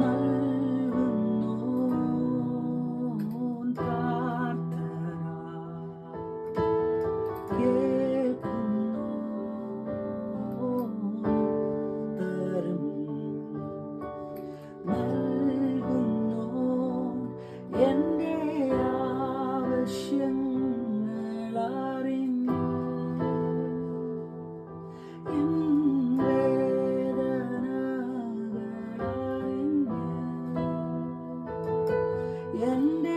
my എന്റെ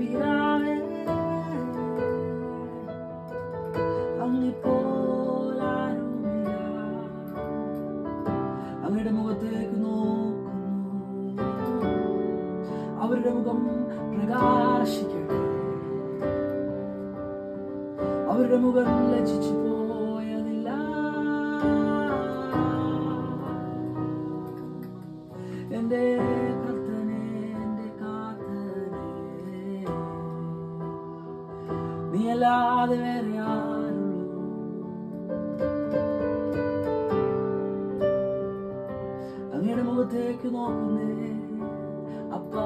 N പിതാവേ അങ്ങിപ്പോലാരുമില്ല അങ്ങയുടെ മുഖത്തേക്ക് നോക്കുന്നു അവരുടെ മുഖം പ്രകാശിക്കട്ടെ അവരുടെ മുഖം ലജിച്ചു പോയതില്ല എന്റെ നീ അല്ലാതെ വേറെ ആരുള്ളൂ അങ്ങയുടെ മുഖത്തേക്ക് നോക്കുന്നേ അപ്പാ.